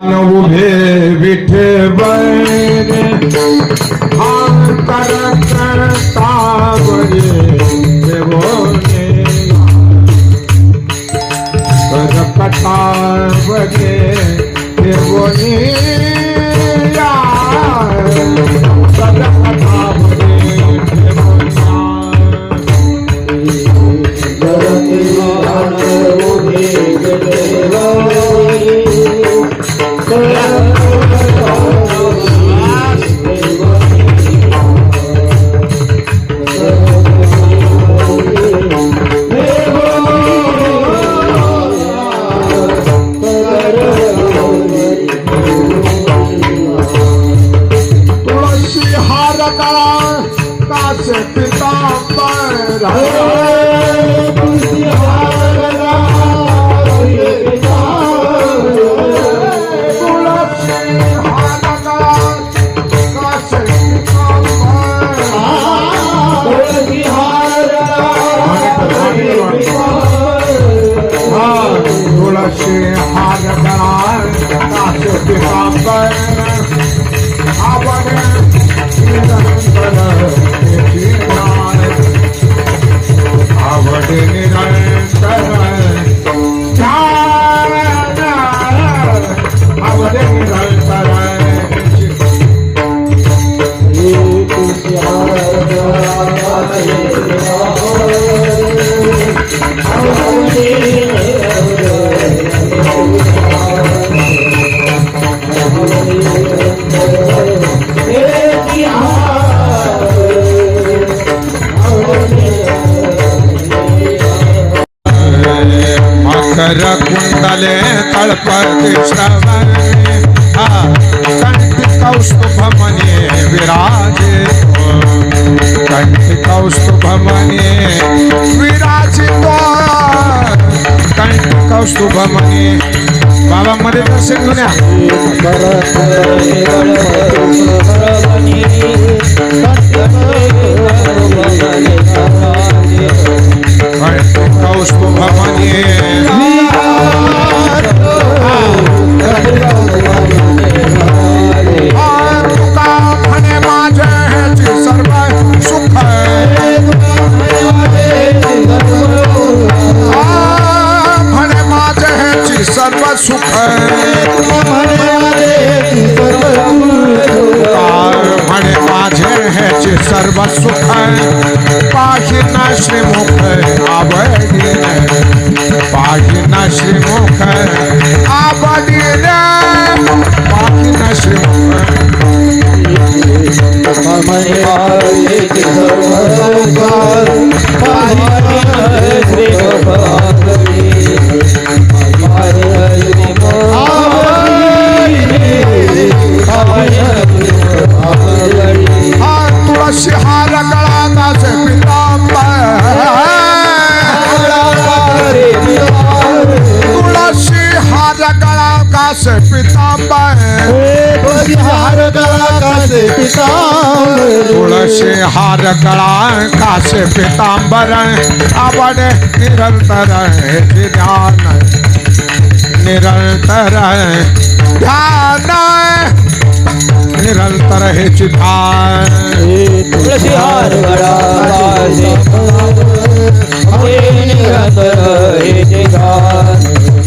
उभे विठे बैरे हात kala kase pitambar hai तळपती श्रवणे हा कंठी कौस्तुभ मने विराजे. कंठी कौस्तुभ मने विराजितो कंठी कौस्तुभ मने बाबा मध्ये दर्शन घेऊन गळा कासे पितांबर तुळशी हार गळा कासे पितांबर आवड निरंतर हे ध्यान निरंतर ध्यान निरंतर हे ध्यान तुळशी हार गळा कासे आवडे निरंतर हे जे गान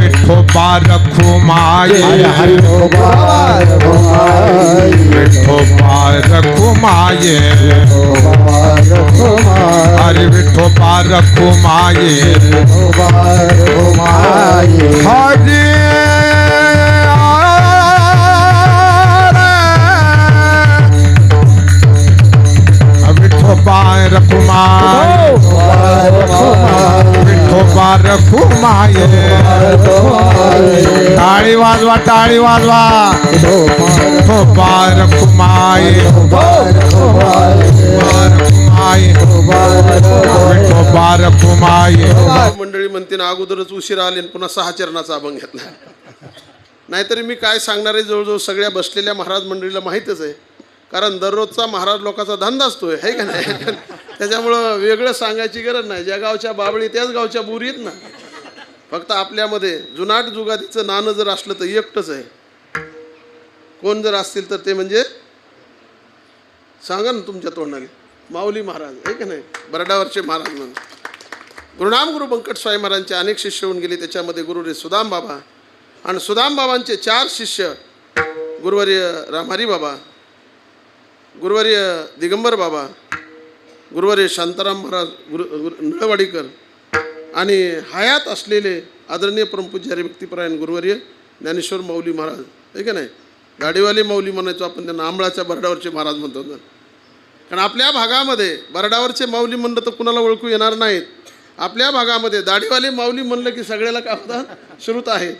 विठोबा रखुमाये हरे विठोबा रखुमाये विठोबा रखुमाये हरे विठोबा रखुमाये हरे विठोबा रखुमाये मुबारक माये टाळी वाजवा टाळी वाजवा। विठोबा रखुमाये रखुमाये विठोबा मंडळी म्हणते ना अगोदरच उशीर आले आणि पुन्हा सहा चरणाचा अभंग घेतला. नाहीतरी मी काय सांगणार आहे जवळजवळ सगळ्या बसलेल्या महाराज मंडळीला माहीतच आहे. कारण दररोजचा महाराज लोकांचा धंदा असतो आहे का नाही? त्याच्यामुळं वेगळं सांगायची गरज नाही. ज्या गावच्या बाबळी त्याच गावच्या बुरी आहेत ना. फक्त आपल्यामध्ये जुनाट जुगातीचं नाणं जर असलं तर एकटंच आहे. कोण जर असतील तर ते म्हणजे सांगा ना तुमच्या तोंडाने. माऊली महाराज आहे का नाही? बरडावरचे महाराज म्हणून. गुरुनाम गुरु बंकट स्वामी महाराजांचे अनेक शिष्य होऊन गेले. त्याच्यामध्ये गुरुरे सुदाम बाबा आणि सुदाम बाबांचे चार शिष्य गुरुवर्य रामहरी बाबा गुरुवर्य दिगंबर बाबा गुरुवर्य शांताराम महाराज गुरु गुरु नळवाडीकर आणि हयात असलेले आदरणीय परमपूज्य व्यक्तिपरायण गुरुवर्य ज्ञानेश्वर माऊली महाराज आहे का नाही? गाडीवाले माऊली म्हणायचो आपण त्यांना आंबळाच्या बरडावरचे महाराज म्हणतो ना कारण आपल्या भागामध्ये बरडावरचे माऊली म्हणलं तर कुणाला ओळखू येणार नाहीत. आपल्या भागामध्ये दाढीवाले माऊली म्हणलं की सगळ्याला काय होतात श्रुत आहे.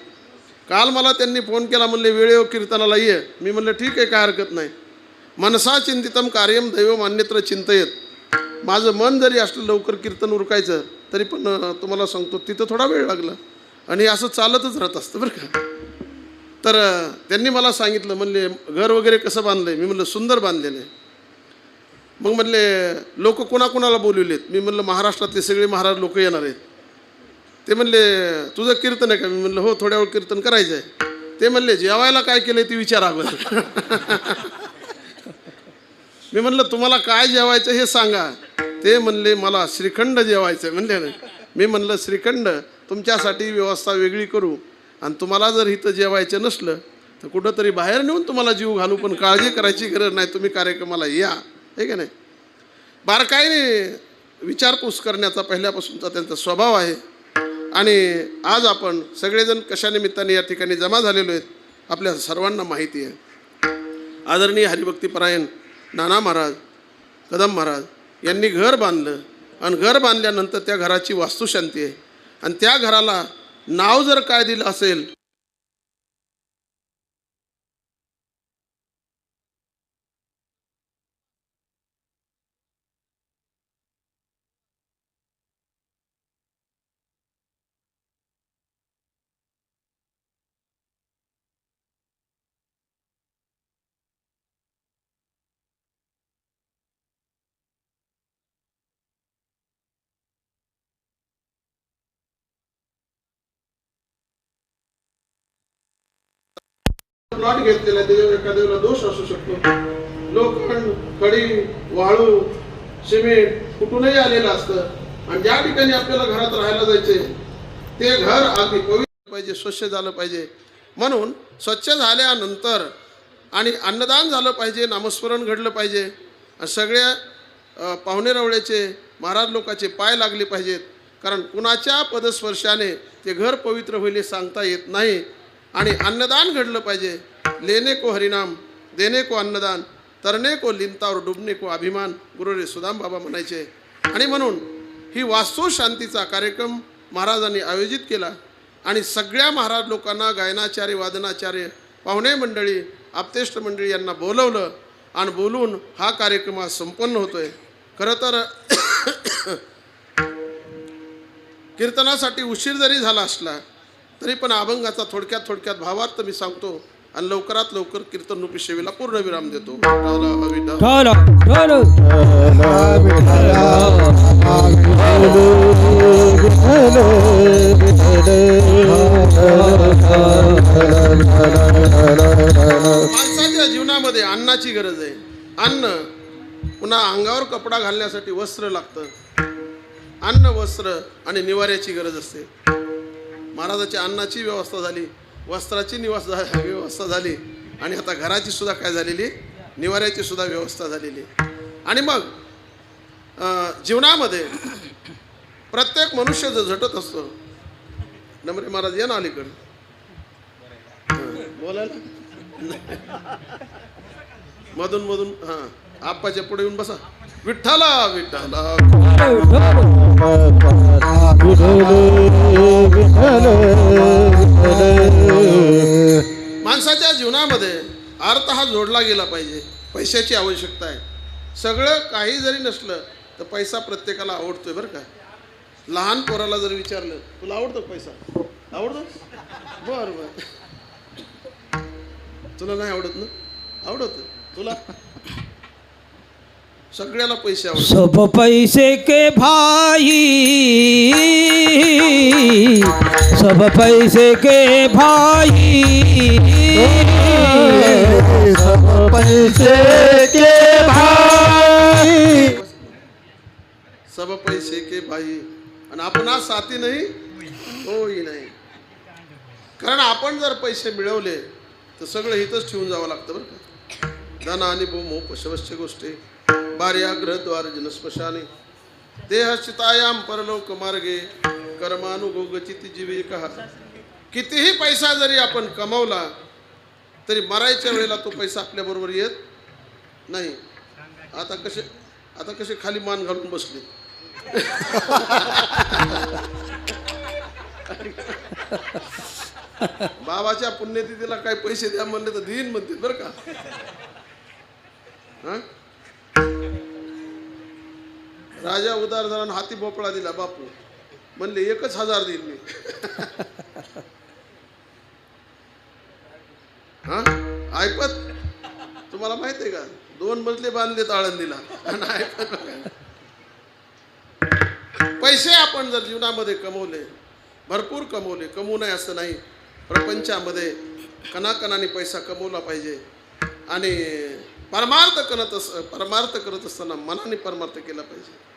काल मला त्यांनी फोन केला म्हणले वेळेवर कीर्तनाला ये. मी म्हणलं ठीक आहे काय हरकत नाही. मनसा चिंतितम कार्यम दैव मान्यत्र चिंतयत. माझं मन जरी असलं लवकर कीर्तन उरकायचं तरी पण तुम्हाला सांगतो तिथं थोडा वेळ लागला. आणि असं चालतच राहत असतं बरं का? तर त्यांनी मला सांगितलं म्हणले घर वगैरे कसं बांधलं आहे मी म्हणलं सुंदर बांधलेलं आहे. मग म्हणले लोक कोणाकोणाला बोलवलेत? मी म्हणलं महाराष्ट्रातले सगळे महाराज लोक येणार आहेत. ते म्हणले तुझं कीर्तन आहे का? मी म्हणलं हो थोड्या वेळ कीर्तन करायचं आहे ते म्हणले जेवायला काय केलं ते विचार अगोदर. मी म्हणलं तुम्हाला काय जेवायचं हे सांगा. ते म्हणले मला श्रीखंड जेवायचं म्हणले ना. मी म्हणलं श्रीखंड तुमच्यासाठी व्यवस्था वेगळी करू आणि तुम्हाला जर इथं जेवायचं नसलं तर कुठंतरी बाहेर नेऊन तुम्हाला जीव घालू पण काळजी करायची गरज नाही. तुम्ही कार्यक्रमाला या. हे का नाही? बारकाईने विचारपूस करण्याचा पहिल्यापासूनचा त्यांचा स्वभाव आहे. आणि आज आपण सगळेजण कशा निमित्ताने या ठिकाणी जमा झालेलो आहेत आपल्या सर्वांना माहिती आहे. आदरणीय हरिभक्तीपरायण नाना महाराज कदम महाराज यांनी घर बांधलं. आणि घर बांधल्यानंतर त्या घराची वास्तुशांती आहे. आणि त्या घराला नाव जर काय दिलं असेल प्लॉट घेतलेला आहे त्याच्यावर एखाद्याला दोष असू शकतो. लोखंड खडी वाळू सिमेंट कुठूनही आलेलं असतं. आणि ज्या ठिकाणी आपल्याला घरात राहायला जायचे ते घर अगदी पवित्र पाहिजे स्वच्छ झालं पाहिजे. म्हणून स्वच्छ झाल्यानंतर आणि अन्नदान झालं पाहिजे नामस्मरण घडलं पाहिजे. सगळ्या पाहुणे रवळ्याचे महाराज लोकाचे पाय लागले पाहिजेत. कारण कुणाच्या पदस्पर्शाने ते घर पवित्र होईल सांगता येत नाही. आणि अन्नदान घडलं पाहिजे. लेने को हरिनाम देणे को अन्नदान तरणे को लिंतावर डुबणे को अभिमान गुरु रे सुदाम बाबा म्हणायचे. आणि म्हणून ही वास्तू शांतीचा कार्यक्रम महाराजांनी आयोजित केला आणि सगळ्या महाराज लोकांना गायनाचार्य वादनाचार्य पाहुणे मंडळी आपतेष्ट मंडळी यांना बोलवलं आणि बोलून हा कार्यक्रम आज संपन्न होतोय. खरं तर कीर्तनासाठी उशीर जरी झाला असला तरी पण अभंगाचा थोडक्यात थोडक्यात भावार्थ मी सांगतो आणि लवकरात लवकर कीर्तन रूपी सेवेला पूर्ण विराम देतो. माणसाच्या जीवनामध्ये अन्नाची गरज आहे. अन्न पुन्हा अंगावर कपडा घालण्यासाठी वस्त्र लागतं. अन्न वस्त्र आणि निवाऱ्याची गरज असते. महाराजाच्या अन्नाची व्यवस्था झाली. वस्त्राची निवास झा- व्यवस्था झाली. आणि आता घराची सुद्धा काय झालेली? निवाऱ्याची सुद्धा व्यवस्था झालेली. आणि मग जीवनामध्ये प्रत्येक मनुष्य जो झटत असतो नमरे महाराज या ना अलीकडे. बोलायला मधून मधून हां आप्पाच्या पुढे येऊन बसा. विठ्ठला विठ्ठला. माणसाच्या जीवनामध्ये अर्थ हा जोडला गेला पाहिजे पैशाची आवश्यकता आहे. सगळं काही जरी नसलं तर पैसा प्रत्येकाला आवडतोय बरं का. लहान पोराला जर विचारलं तुला आवडतो पैसा? आवडतो. बरं बरं. तुला नाही आवडत ना? आवडत. तुला? सगळ्याला पैसे आवडतात. सब पैसे के भाई सब पैसे के भाई। सब पैसे के भाई। सब पैसे के भाई आणि आपण आज साथी नाही? होई नाही. कारण आपण जर पैसे मिळवले तर सगळं इथंच ठेवून जावं लागतं बरं का. धन आणि भूमो पशवश्य गोष्टी. बार्या ग्रहद्वार जनस्पशाने। देहस्थितायाम परलोक मार्गे कर्मानुभोगचित जीविका कहा कितीही पैसा जरी आपण कमवला तरी मरायच्या वेळेला तो पैसा आपल्याबरोबर येत नाही. आता कसे आता कसे खाली मान घालून बसले. बाबाच्या पुण्यतिथीला काही पैसे द्या म्हणले तर देईन म्हणतील बरं का. हा? राजा उदार झाला आणि हाती भोपळा दिला बापू. म्हणले एकच हजार देईल मी. हा? ऐपत तुम्हाला माहीत आहे का? दोन मजले बांधले आळंदीला. आणि ऐपत बघा. पैसे आपण जर जीवनामध्ये कमवले भरपूर कमवले कमवू नये असं नाही. प्रपंचामध्ये कणाकणाने पैसा कमवला पाहिजे. आणि परमार्थ करत अस परमार्थ करत असताना मनाने परमार्थ केला पाहिजे.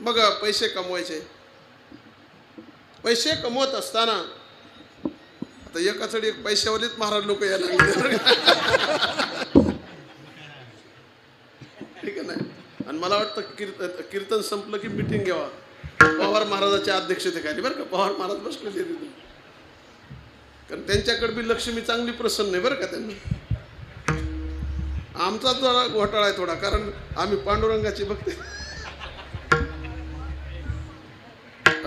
बघा पैसे कमवायचे. पैसे कमवत असताना आता एकाचडी एक पैशावरीच महाराज लोक यायला लागले ठीक आहे नाही आणि मला वाटतं कीर्तन कीर्तन संपलं की मिटिंग घ्यावा. पवार महाराजाच्या अध्यक्षतेखाली बरं का? पवार महाराज बसले तिथे. कारण त्यांच्याकडे बी लक्ष्मी चांगली प्रसन्न आहे बरं का त्यांना? आमचा जरा घोटाळा आहे थोडा कारण आम्ही पांडुरंगाची भक्ती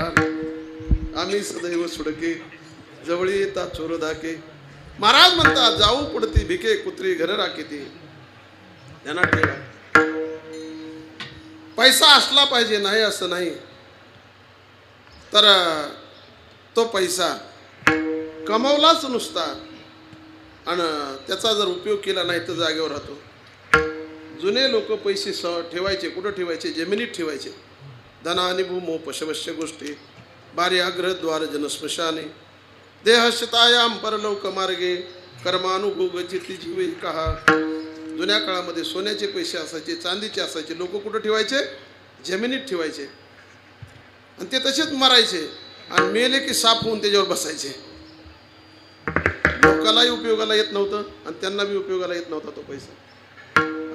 आम्ही सदैव सुडके जवळी येतात चोर धाके. महाराज म्हणतात जाऊ पडती भिके कुत्री घर राखीती. त्यांना ठेवा. पैसा असला पाहिजे नाही असं नाही. तर तो पैसा कमवलाच नुसता. आणि त्याचा जर उपयोग केला नाही तर जागेवर राहतो. जुने लोक पैसे स ठेवायचे कुठं ठेवायचे? जमिनीत ठेवायचे. धना आणि भूमो पशवश्य गोष्टी भार्याग्रहद्वार जनस्मशाने देहशतायाम परलोक मार्गे कर्मानुभोग चिती जीवे कहा जुन्या काळामध्ये सोन्याचे पैसे असायचे चांदीचे असायचे लोक कुठं ठेवायचे? जमिनीत ठेवायचे. आणि ते तसेच मरायचे आणि मेले की साफ होऊन त्याच्यावर बसायचे. लोकालाही उपयोगाला येत नव्हतं आणि त्यांना बी उपयोगाला येत नव्हता तो पैसा.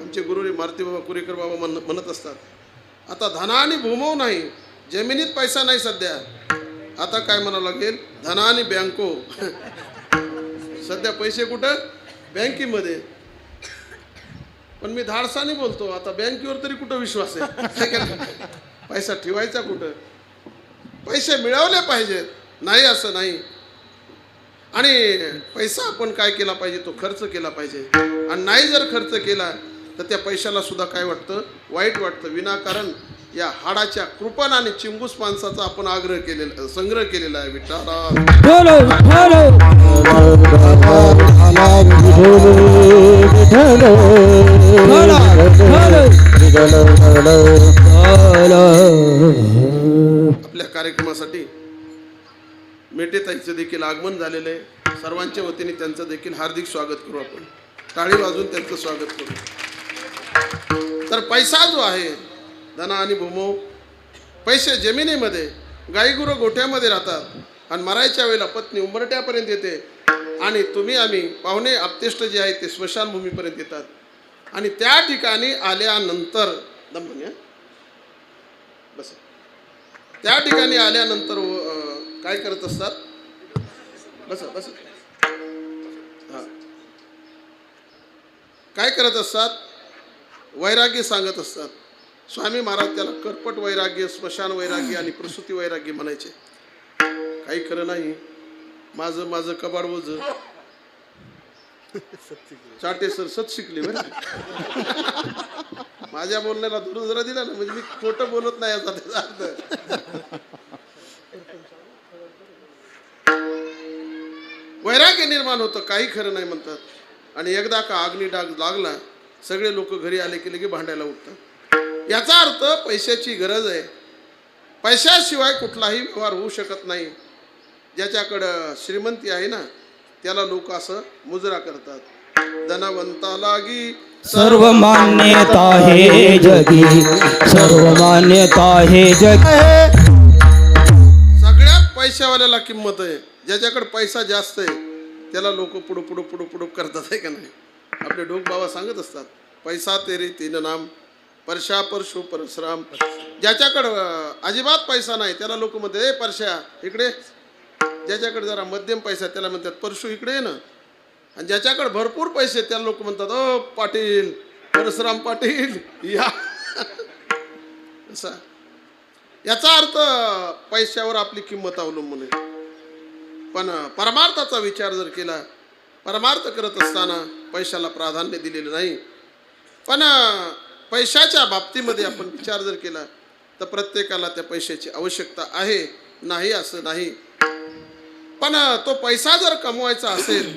आमचे गुरुरी मारुती बाबा कुरेकर बाबा म्हण म्हणत असतात आता धना आणि भूमव नाही जमिनीत पैसा नाही सध्या. आता काय म्हणावं लागेल? धना आणि बँको. सध्या पैसे कुठं? बँकेमध्ये. पण मी धाडसाने बोलतो आता बँकेवर तरी कुठं विश्वास आहे? पैसा ठेवायचा कुठं? पैसे मिळवले पाहिजेत. नाही असं नाही. आणि पैसा आपण काय केला पाहिजे? तो खर्च केला पाहिजे. आणि नाही जर खर्च केला तर त्या पैशाला सुद्धा काय वाटतं? वाईट वाटतं. विनाकारण या हाडाच्या कृपण आणि चिंगूस माणसाचा आपण आग्रह केलेला संग्रह केलेला आहे आपल्या कार्यक्रमासाठी मेटेताईचं देखील आगमन झालेलं आहे. सर्वांच्या वतीने त्यांचं देखील हार्दिक स्वागत करू आपण. टाळी वाजून त्यांचं स्वागत करू. तर पैसा जो आहे धना आणि भूमो पैसे जमिनीमध्ये गाईगुरं गोठ्यामध्ये राहतात. आणि मरायच्या वेळेला पत्नी उंबरट्यापर्यंत येते. आणि तुम्ही आम्ही पाहुणे आपतेष्ट जे आहेत ते स्मशानभूमीपर्यंत येतात. आणि त्या ठिकाणी आल्यानंतर दम बस. त्या ठिकाणी आल्यानंतर काय करत असतात? बस बस. हां. काय करत असतात? वैराग्य सांगत असतात. स्वामी महाराज त्याला कर्पट वैराग्य स्मशान वैराग्य आणि प्रसूती वैराग्य म्हणायचे. काही खरं नाही. माझं माझं कबाड ओझ. चाटे सर सत शिकले बरं माझ्या बोलण्याला धरून जरा दिला ना म्हणजे मी खोटं बोलत नाही याचा त्याचा अर्थ. वैराग्य निर्माण होतं काही खरं नाही म्हणतात. आणि एकदा का अग्नी डाग लागला सगळे लोक घरी आले की लगे भांडायला उठतात. याचा अर्थ पैशाची गरज आहे. पैशाशिवाय कुठलाही व्यवहार होऊ शकत नाही. ज्याच्याकडं श्रीमंती आहे ना त्याला लोक असं मुजरा करतात. धनवंता लागी सर्व मान्यता हे जगी सर्व मान्यता हे जगी. सगळ्यात पैशावाल्याला किंमत आहे. ज्याच्याकडे पैसा जास्त आहे त्याला लोक पुढं पुढं पुढं पुढं करतात आहे का नाही? आपले डोक बाबा सांगत असतात पैसा तेरी तीन नाम परशा परशु परशुराम. ज्याच्याकडं अजिबात पैसा नाही त्याला लोक म्हणतात ए परशा इकडे. ज्याच्याकडे जरा मध्यम पैसा त्याला म्हणतात परशु इकडे ये ना. आणि ज्याच्याकडे भरपूर पैसे त्याला लोक म्हणतात ओ पाटील परशुराम पाटील या. असा. याचा अर्थ पैशावर आपली किंमत अवलंबून आहे. पण परमार्थाचा विचार जर केला परमार्थ करत असताना पैशाला प्राधान्य दिलेलं नाही. पण पैशाच्या बाबतीमध्ये आपण विचार जर केला तर प्रत्येकाला त्या पैशाची आवश्यकता आहे. नाही असं नाही. पण तो पैसा जर कमवायचा असेल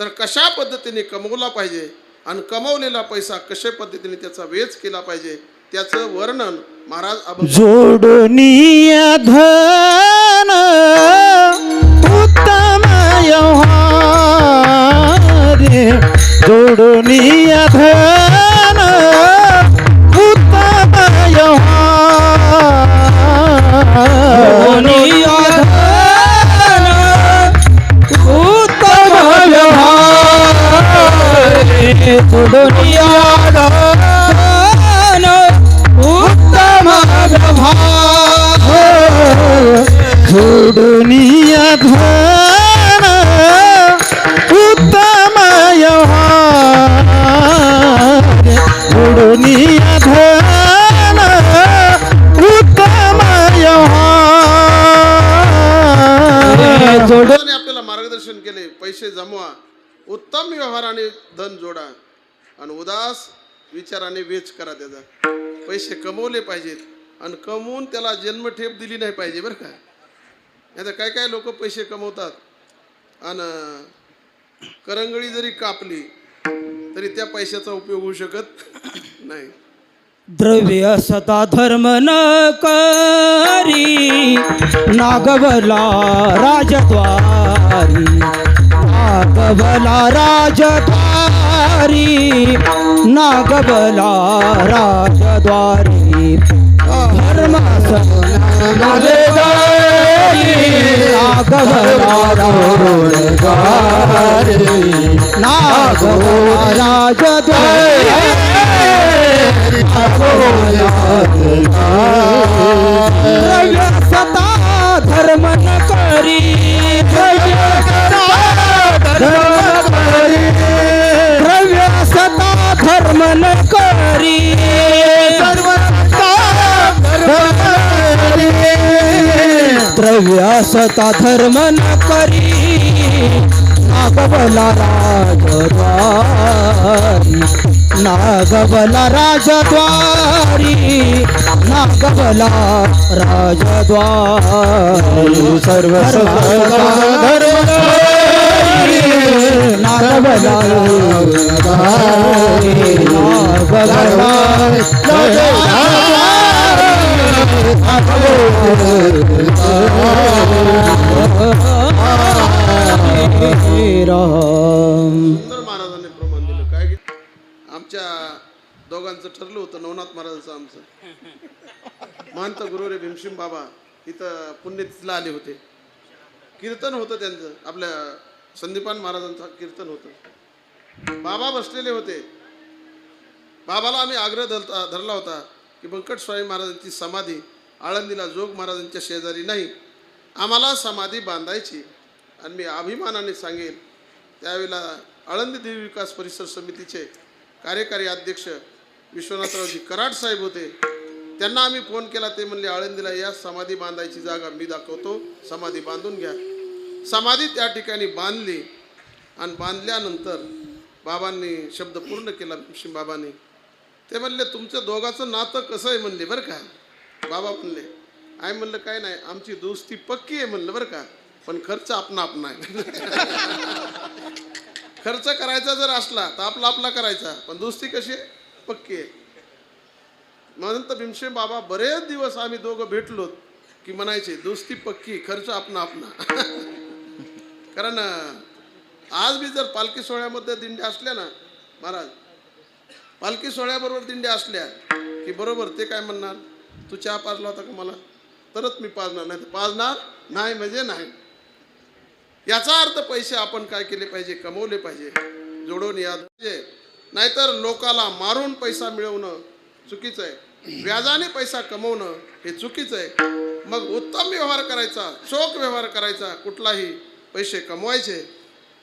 तर कशा पद्धतीने कमवला पाहिजे आणि कमवलेला पैसा कशा पद्धतीने त्याचा वेच केला पाहिजे त्याचं वर्णन महाराज अभंग धन व्यवहारे जोडणीय धन उत्तम उत्तम व्यवहारे जोडणीय धन उत्तम जोडणीय धन मार्गदर्शन केले पैसे जमवा उत्तम व्यवहाराने धन जोडा. आणि उदास विचाराने वेच करा त्याचा. पैसे कमवले पाहिजेत आणि कमवून त्याला जन्मठेप दिली नाही पाहिजे बरं का. नाही काय काय लोक पैसे कमवतात? आणि करंगळी जरी कापली तरी त्या पैशाचा उपयोग होऊ शकत नाही. द्रव्य सदा धर्म न करी नागवला राजद्वार नागवला राजद्वारी नागवला राजद्वारी। धर्म नागवला राजद्वारी। नागवला राजद्वारी। द्रव्य सता धर्म न धर्म न करी नागबला राजद्वारी नागबला राजद्वारी नागबला राजद्वारी सर्व महाराजांनी प्रमाण काय आमच्या दोघांचं ठरलं होतं नवनाथ महाराजांचं आमचं. महंत गुरुरे भीमशिम बाबा इथं पुण्यतिथीला आले होते. कीर्तन होतं त्यांचं. आपल्या संदीपान महाराजांचं कीर्तन होतं. बाबा बसलेले होते. बाबाला आम्ही आग्रह धरता धरला होता की बंकट स्वामी महाराजांची समाधी आळंदीला जोग महाराजांच्या शेजारी नाही. आम्हाला समाधी बांधायची. आणि मी अभिमानाने सांगेन त्यावेळेला आळंदी देवी विकास परिसर समितीचे कार्यकारी अध्यक्ष विश्वनाथरावजी कराड साहेब होते. त्यांना आम्ही फोन केला ते म्हणले आळंदीला या समाधी बांधायची जागा मी दाखवतो समाधी बांधून घ्या. समाधी त्या ठिकाणी बांधली आणि बांधल्यानंतर बाबांनी शब्द पूर्ण केला भीमसिंग बाबांनी. ते म्हणले तुमचं दोघाचं नातं कसं आहे? म्हणले बरं का. बाबा म्हणले आय म्हणलं काय नाही आमची दोस्ती पक्की आहे म्हणलं बरं का पण खर्च आपणा आपणा आहे. खर्च करायचा जर असला तर आपला आपला करायचा पण दोस्ती कशी आहे? पक्की आहे. म्हणून तर भीमशे बाबा बरेच दिवस आम्ही दोघं भेटलो की म्हणायचे दोस्ती पक्की खर्च आपणा आपणा कारण आज बी जर पालखी सोहळ्यामध्ये दिंड्या असल्या ना महाराज पालखी सोहळ्याबरोबर दिंड्या असल्या की बरोबर ते काय म्हणणार? तू चहा पाजला होता का मला? तरच मी पाजणार नाही तर पाजणार नाही म्हणजे नाही. याचा अर्थ पैसे आपण काय केले पाहिजे? कमवले पाहिजे. जोडून याद नाहीतर लोकाला मारून पैसा मिळवणं चुकीचं आहे. व्याजाने पैसा कमवणं हे चुकीचं आहे मग उत्तम व्यवहार करायचा चोख व्यवहार करायचा कुठलाही पैसे कमवायचे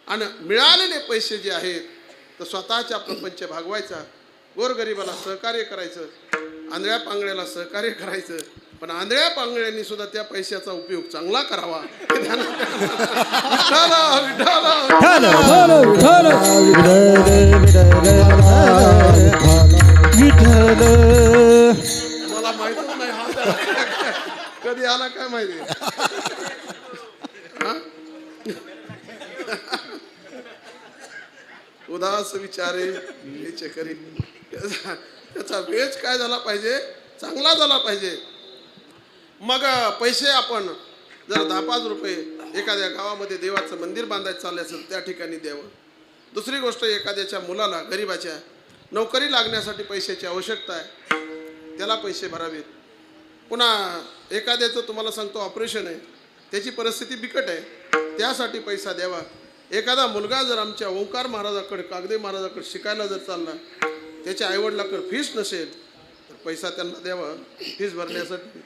आणि मिळालेले पैसे जे आहेत तर स्वतःच्या प्रपंच भागवायचा गोरगरिबाला सहकार्य करायचं आंधळ्या पांगळ्याला सहकार्य करायचं पण आंधळ्या पांगळ्यांनी सुद्धा त्या पैशाचा उपयोग चांगला करावा विठ्ठल. मला माहितच नाही हा. कधी आला काय माहिती? उदास विचारे विचे करी. त्याचा वेज काय झाला पाहिजे? चांगला झाला पाहिजे. मग पैसे आपण जर दहा पाच रुपये एखाद्या गावामध्ये देवाचं मंदिर बांधायचं चाललं असेल त्या ठिकाणी द्यावं. दुसरी गोष्ट एखाद्याच्या मुलाला गरिबाच्या नोकरी लागण्यासाठी पैशाची आवश्यकता आहे. त्याला पैसे भरावेत. पुन्हा एखाद्याचं तुम्हाला सांगतो ऑपरेशन आहे. त्याची परिस्थिती बिकट आहे. त्यासाठी पैसा द्यावा. एखादा मुलगा जर आमच्या ओंकार महाराजाकडे कागदे महाराजाकडे शिकायला जर चालला त्याच्या आईवडिलाकडे फीस नसेल तर पैसा त्यांना द्यावा फीस भरण्यासाठी.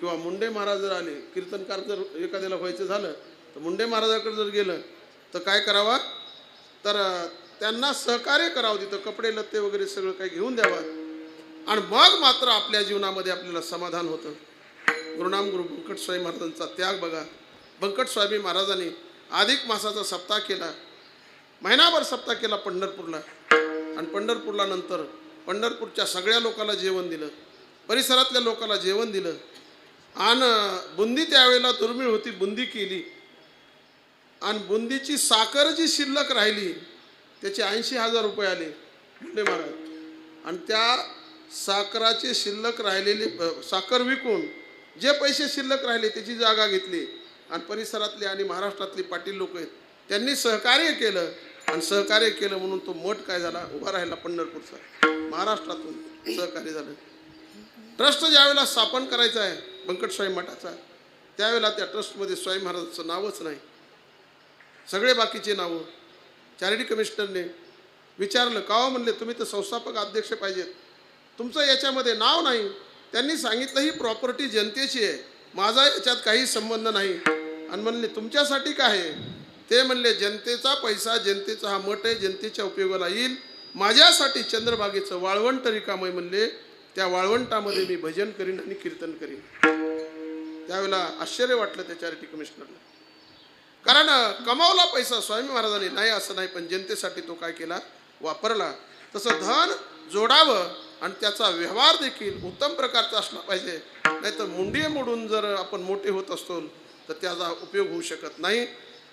किंवा मुंडे महाराज जर आले कीर्तनकार जर एखाद्याला व्हायचं झालं तर मुंडे महाराजाकडे जर गेलं तर काय करावा? तर त्यांना सहकार्य करावं तिथं. कपडे लत्ते वगैरे सगळं काही घेऊन द्यावं. आणि मग मात्र आपल्या जीवनामध्ये आपल्याला समाधान होतं. गुरुनाम गुरु बंकट स्वामी महाराजांचा त्याग बघा. बंकट स्वामी महाराजांनी अधिक मासाचा सप्ताह केला. महिनाभर सप्ताह केला पंढरपूरला. आणि पंढरपूरला नंतर पंढरपूरच्या सगळ्या लोकांना जेवण दिलं. परिसरातल्या लोकांना जेवण दिलं. आणि बुंदी त्यावेळेला दुर्मिळ होती बुंदी केली. आणि बुंदीची साखर जी शिल्लक राहिली त्याचे ऐंशी हजार रुपये आले. म्हणले महाराज आणि त्या साखराचे शिल्लक राहिलेले साखर विकून जे पैसे शिल्लक राहिले त्याची जागा घेतली. आणि परिसरातले आणि महाराष्ट्रातले पाटील लोक आहेत त्यांनी सहकार्य केलं. आणि सहकार्य केलं म्हणून तो मठ काय झाला? उभा राहिला पंढरपूरचा. महाराष्ट्रातून सहकार्य झालं. ट्रस्ट ज्यावेळेला स्थापन करायचा आहे बंकटस्वामी मठाचा त्यावेळेला त्या ट्रस्टमध्ये स्वामी महाराजांचं नावच नाही. सगळे बाकीचे नावं. चॅरिटी कमिशनरने विचारलं का म्हणले तुम्ही तर संस्थापक अध्यक्ष पाहिजेत. तुमचं याच्यामध्ये नाव नाही. त्यांनी सांगितलं ही प्रॉपर्टी जनतेची आहे. माझा याच्यात काही संबंध नाही. आणि म्हणले तुमच्यासाठी काय आहे? ते म्हणले जनतेचा पैसा जनतेचा हा मठ आहे. जनतेच्या उपयोगाला येईल. माझ्यासाठी चंद्रभागेचं वाळवंट रिकामय आहे म्हणले. त्या वाळवंटामध्ये मी भजन करीन आणि कीर्तन करीन. त्यावेळेला आश्चर्य वाटलं त्या चॅरिटी कमिशनरला कारण कमावला पैसा स्वामी महाराजांनी. नाही असं नाही पण जनतेसाठी तो काय केला? वापरला. तसं धन जोडावं आणि त्याचा व्यवहार देखील उत्तम प्रकारचा असला पाहिजे. नाहीतर मुंडी मोडून जर आपण मोठे होत असतो तर त्याचा उपयोग होऊ शकत नाही.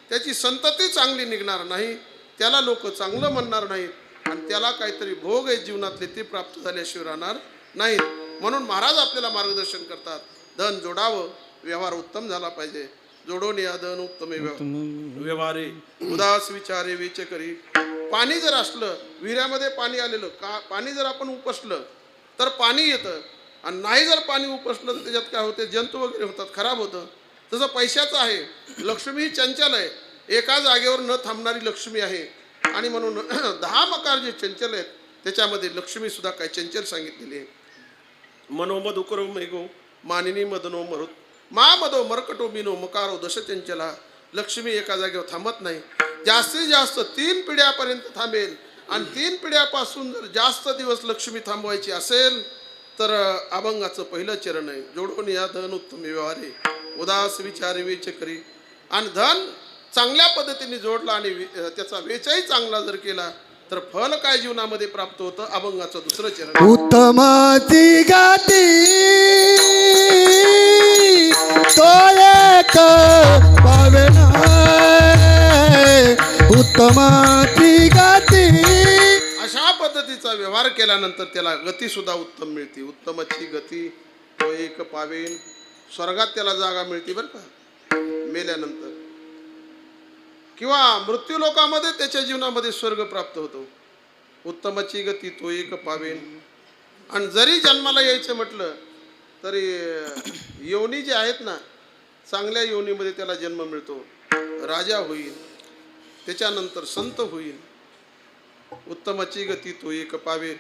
त्याची संतती चांगली निघणार नाही. त्याला लोक चांगलं म्हणणार नाहीत. आणि त्याला काहीतरी भोग आहे जीवनातले ते प्राप्त झाल्याशिवाय राहणार नाहीत. म्हणून महाराज आपल्याला मार्गदर्शन करतात. धन जोडावं व्यवहार उत्तम झाला पाहिजे. जोडून या धन उत्तम व्यवहारे. उदास विचारे विचे करी पाणी जर असलं विहिऱ्यामध्ये पाणी आलेलं का पाणी जर आपण उपसलं तर पाणी येतं. आणि नाही जर पाणी उपसलं तर त्याच्यात काय होते? जंतू वगैरे होतात खराब होतं. तसं पैशाचं आहे. लक्ष्मी ही चंचल आहे. एका जागेवर न थांबणारी लक्ष्मी आहे. आणि म्हणून दहा मकार जे चंचल आहेत त्याच्यामध्ये लक्ष्मीसुद्धा काय चंचल सांगितलेली आहे. मनोमद उकरो मेघो मानिनी मदनो मरुत. मा मदो मरकटो बिनो मकारो दशचंचला लक्ष्मी एका जागेवर थांबत नाही. जास्तीत जास्त तीन पिढ्यापर्यंत थांबेल. आणि तीन पिढ्यापासून जर जास्त दिवस लक्ष्मी थांबवायची असेल तर अभंगाचं पहिलं चरण आहे. जोडून या धन उत्तम व्यवहारे. उदास विचारे वेच करी आणि धन चांगल्या पद्धतीने जोडला आणि त्याचा वेचही चांगला जर केला तर फल काय जीवनामध्ये प्राप्त होतं? अभंगाचं दुसरं चरण उत्तमाची गाती तो उत्तमाची गती. अशा पद्धतीचा व्यवहार केल्यानंतर त्याला गती सुद्धा उत्तम मिळते. उत्तमाची गती तो एक पावेन. स्वर्गात त्याला जागा मिळते बरं का. मेल्यानंतर. किंवा मृत्यू लोकामध्ये त्याच्या जीवनामध्ये स्वर्ग प्राप्त होतो. उत्तमाची गती तो एक पावेन. आणि जरी जन्माला यायचं म्हटलं तरी योनी जे आहेत ना चांगल्या योनीमध्ये त्याला जन्म मिळतो. राजा होईल. त्याच्यानंतर संत होईल. उत्तमाची गती तो एक पावे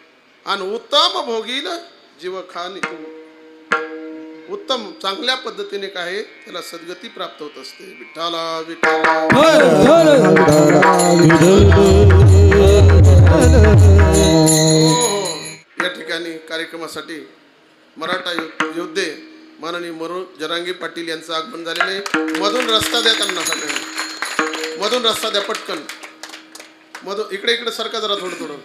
आणि उत्तम भोगील जीव खान उत्तम चांगल्या पद्धतीने काय त्याला सद्गती प्राप्त होत असते. विठ्ठला विठ्ठला. या ठिकाणी कार्यक्रमासाठी मराठा योद्धे माननीय मरू जरांगी पाटील यांचं आगमन झालेलं आहे. मधून रस्ता द्या त्यांना सगळ्यांना. मधून रस्ता द्या पटकन. मधून इकडे इकडे सरका जरा थोडं थोडं.